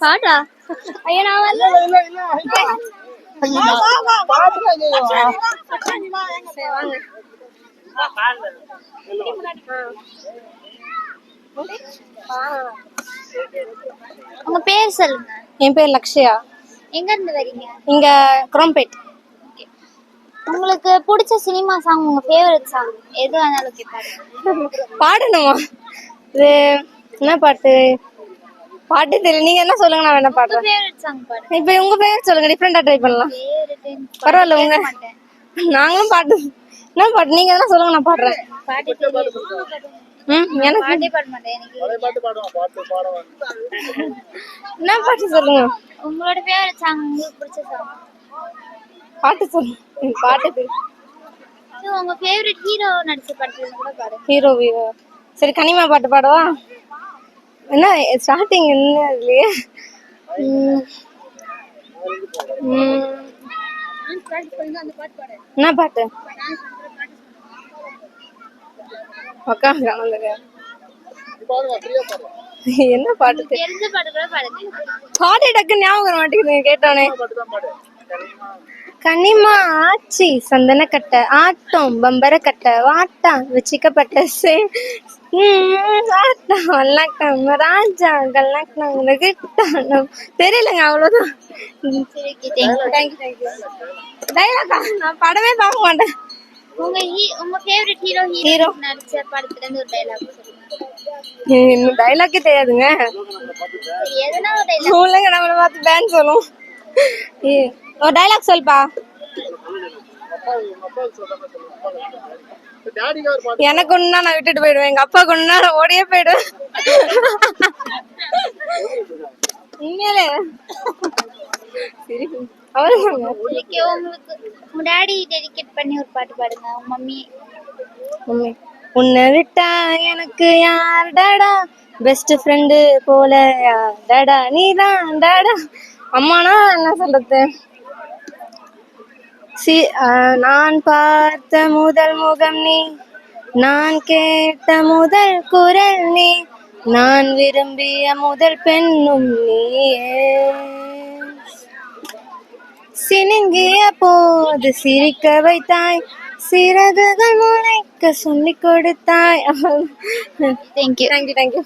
பாட்டா ஐயோ நான் வந்து சரி, வாங்க. உங்க பேர் சொல்லுங்க என் பேர் லக்ஷயா. எங்க இருந்து வரீங்க? இங்க குரோம்பேட். உங்களுக்கு பிடிச்ச சினிமா சாங் உங்க ஃபேவரட் சாங் எது வேணாலும் கேட்பாரு பாடணுமா? இது என்ன பாட்டு? பாட்டு தெரியல. நீங்க என்ன சொல்லுங்க நான் என்ன பாடுறேன். ஃபேவரட் சாங் பாடுங்க. இப்போ உங்க பேர் சொல்லுங்க டிஃப்ரெண்டா ட்ரை பண்ணலாம். பரவாயில்ல உங்க நாங்களும் பாட்டு என்ன பாட்டு நீங்க என்ன சொல்லுங்க நான் பாடுறேன். ம் எனக்கு என்ன பாட்டு சொல்லுங்க? உங்களோட ஃபேவரட் சாங் உங்களுக்கு பிடிச்ச சாங் பாட்டு சொல்லுங்க பாட்டு உங்க ஃபேவரட் ஹீரோ நடிச்ச படத்துல கூட பாடுங்க ஹீரோ ஹீரோ சரி கனிமா பாட்டு பாடவா? என்ன ஸ்டார்டிங் என்ன. ம். என்ன பாட்டு? கலந்துங்க என்ன பாட்டு பாட்டு டக்கு ஞாபகம் வர மாட்டேங்குது கேட்டோனே. கனிமா ஆச்சி சந்தன கட்ட ஆட்டம் பம்பர கட்ட வாட்டா வச்சிக்கப்பட்ட சே ம், ஆட்டம் வல்லக்கம் ராஜா கல்லக்கம் கிட்டானம் தெரியலங்க அவ்வளவுதான். டைலாக்கா நான் படமே பார்க்க மாட்டேன். உங்க உங்க ஃபேவரட் ஹீரோ Hero. ஹீரோ நடிச்ச படத்துல இருந்து ஒரு டைலாக் சொல்லுங்க. இன்னும் டைலாக்கே தெரியாதுங்க. எதனா ஒரு டைலாக் இல்லைங்க நம்மளை பார்த்து பேன் ஏ, ஒரு டைலாக் சொல்பா எனக்கு ஒண்ணுனா நான் விட்டுட்டு போயிடுவேன். எங்க அப்பா ஒண்ணுனா நான் ஓடியே போயிடுவேன். உண்மையிலே. அவரு உங்களுக்கு டாடி டெடிகேட் பண்ணி ஒரு பாட்டு பாடுங்க. மம்மி. உண்மை. உன்னை விட்டா எனக்கு யார் டாடா பெஸ்ட் ஃப்ரெண்டு போல யார் டாடா நீ தான் டாடா அம்மானா என்ன சொல்றது? சி நான் பார்த்த முதல் முகம் நீ நான் கேட்ட முதல் குரல் நீ நான் விரும்பிய முதல் பெண்ணும் நீயே. சினுங்கிய போது சிரிக்க வைத்தாய் சிறகுகள் முளைக்க சொல்லிக் கொடுத்தாய். Thank you thank you thank you